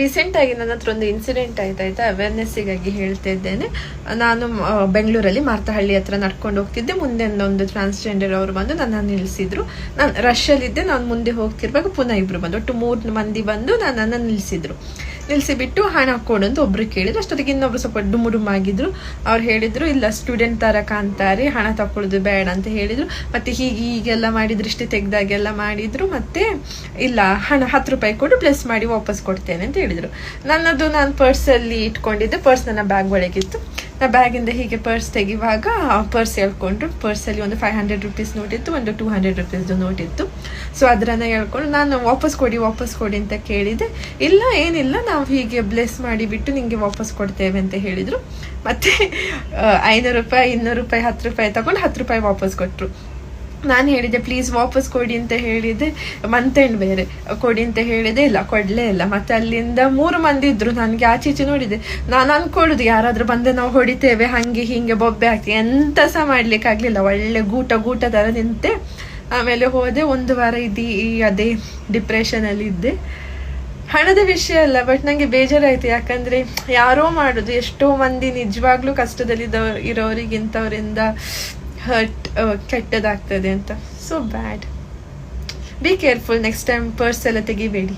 Recent ಆಗಿ ನನ್ನ ಹತ್ರ ಒಂದು ಇನ್ಸಿಡೆಂಟ್ ಆಯ್ತಾಯ್ತಾ ಅವೇರ್ನೆಸ್ಸಿಗಾಗಿ ಹೇಳ್ತಾ ಇದ್ದೇನೆ. ನಾನು ಬೆಂಗಳೂರಲ್ಲಿ ಮಾರ್ತಹಳ್ಳಿ ಹತ್ರ ನಡ್ಕೊಂಡು ಹೋಗ್ತಿದ್ದೆ. ಮುಂದೆ ಒಂದು ಟ್ರಾನ್ಸ್ಜೆಂಡರ್ ಅವರು ಬಂದು ನನ್ನ ನಿಲ್ಲಿಸಿದ್ರು ನಾನು ರಶಲ್ಲಿದ್ದೆ ನಾನು ಮುಂದೆ ಹೋಗ್ತಿರ್ಬೇಕು ಪುನಃ ಇಬ್ರು ಬಂದು ಒಟ್ಟು ಮೂರು ಮಂದಿ ಬಂದು ನನ್ನನ್ನು ನಿಲ್ಲಿಸಿದ್ರು ನಿಲ್ಲಿಸಿಬಿಟ್ಟು ಹಣ ಕೊಡು ಅಂತ ಒಬ್ರು ಕೇಳಿದ್ರು. ಅಷ್ಟೊತ್ತಿಗೆ ಇನ್ನೊಬ್ರು ಸ್ವಲ್ಪ ಡುಮುಡುಮ್ ಆಗಿದ್ರು ಅವ್ರು ಹೇಳಿದ್ರು, ಇಲ್ಲ ಸ್ಟೂಡೆಂಟ್ ತರ ಕಾಣ್ತಾರೆ, ಹಣ ತಕೊಳ್ಳೋದು ಬೇಡ ಅಂತ ಹೇಳಿದ್ರು. ಮತ್ತೆ ಹೀಗೆ ಹೀಗೆಲ್ಲ ಮಾಡಿ ದೃಷ್ಟಿ ತೆಗ್ದಾಗೆಲ್ಲ ಮಾಡಿದ್ರು. ಮತ್ತೆ, ಇಲ್ಲ, ಹಣ ಹತ್ತು ರೂಪಾಯಿ ಕೊಡು ಪ್ಲಸ್ ಮಾಡಿ ವಾಪಸ್ ಕೊಡ್ತೇನೆ ಅಂತ ಹೇಳಿದ್ರು. ನನ್ನದು ನಾನು ಪರ್ಸಲ್ಲಿ ಇಟ್ಕೊಂಡಿದ್ದೆ. ಪರ್ಸ್ ನನ್ನ ಬ್ಯಾಗ್ ಒಳಗಿತ್ತು. ನಾ ಬ್ಯಾಗಿಂದ ಹೀಗೆ ಪರ್ಸ್ ತೆಗಿವಾಗ ಪರ್ಸ್ ಹೇಳ್ಕೊಂಡ್ರು ಪರ್ಸಲ್ಲಿ ಒಂದು ಫೈವ್ ಹಂಡ್ರೆಡ್ ರುಪೀಸ್ ನೋಟ್ ಇತ್ತು, ಒಂದು ಟೂ ಹಂಡ್ರೆಡ್ ರುಪೀಸ್ದು ನೋಟ್ ಇತ್ತು. ಸೊ ಅದರನ್ನು ಹೇಳ್ಕೊಂಡು ನಾನು ವಾಪಸ್ ಕೊಡಿ ವಾಪಸ್ ಕೊಡಿ ಅಂತ ಕೇಳಿದೆ. ಇಲ್ಲ, ಏನಿಲ್ಲ, ನಾವು ಹೀಗೆ ಬ್ಲೆಸ್ ಮಾಡಿಬಿಟ್ಟು ನಿಮಗೆ ವಾಪಸ್ ಕೊಡ್ತೇವೆ ಅಂತ ಹೇಳಿದರು. ಮತ್ತು ಐನೂರು ರೂಪಾಯಿ, ಇನ್ನೂರು ರೂಪಾಯಿ, ಹತ್ತು ರೂಪಾಯಿ ತಗೊಂಡು ಹತ್ತು ರೂಪಾಯಿ ವಾಪಸ್ ಕೊಟ್ಟರು ನಾನು ಹೇಳಿದೆ ಪ್ಲೀಸ್ ವಾಪಸ್ ಕೊಡಿ ಅಂತ ಹೇಳಿದೆ. ಮಂತ್ ಎಂಡ್ ಬೇರೆ. ಕೊಡಿ ಅಂತ ಹೇಳಿದೆ, ಇಲ್ಲ, ಕೊಡಲೇ ಇಲ್ಲ. ಮತ್ತೆ ಅಲ್ಲಿಂದ ಮೂರು ಮಂದಿ ಇದ್ರು, ನನಗೆ ಆಚೆ ಈಚೆ ನೋಡಿದೆ. ನಾನು ಅನ್ಕೊಳ್ಳೋದು, ಯಾರಾದರೂ ಬಂದೆ ನಾವು ಹೊಡಿತೇವೆ, ಹಂಗೆ ಹಿಂಗೆ ಬೊಬ್ಬೆ ಹಾಕಿ ಎಂತ ಸಹ ಮಾಡ್ಲಿಕ್ಕೆ ಆಗ್ಲಿಲ್ಲ. ಒಳ್ಳೆ ಗೂಟ ಗೂಟ ಥರ ನಿಂತೆ. ಆಮೇಲೆ ಹೋದೆ, ಒಂದು ವಾರ ಇದ್ದು ಈ ಅದೇ ಡಿಪ್ರೆಷನಲ್ಲಿ ಇದ್ದೆ. ಹಣದ ವಿಷಯ ಅಲ್ಲ ಬಟ್ ನಂಗೆ ಬೇಜಾರಾಯ್ತು. ಯಾಕಂದ್ರೆ ಯಾರೋ ಮಾಡೋದು, ಎಷ್ಟೋ ಮಂದಿ ನಿಜವಾಗ್ಲೂ ಕಷ್ಟದಲ್ಲಿ ಇರೋರಿಗೆ ಇಂಥವರಿಂದ ಹರ್ಟ್ ಕೆಟ್ಟದಾಗ್ತದೆ ಅಂತ. So bad be careful next time purse ಎಲ್ಲ ತೆಗಿಬೇಡಿ.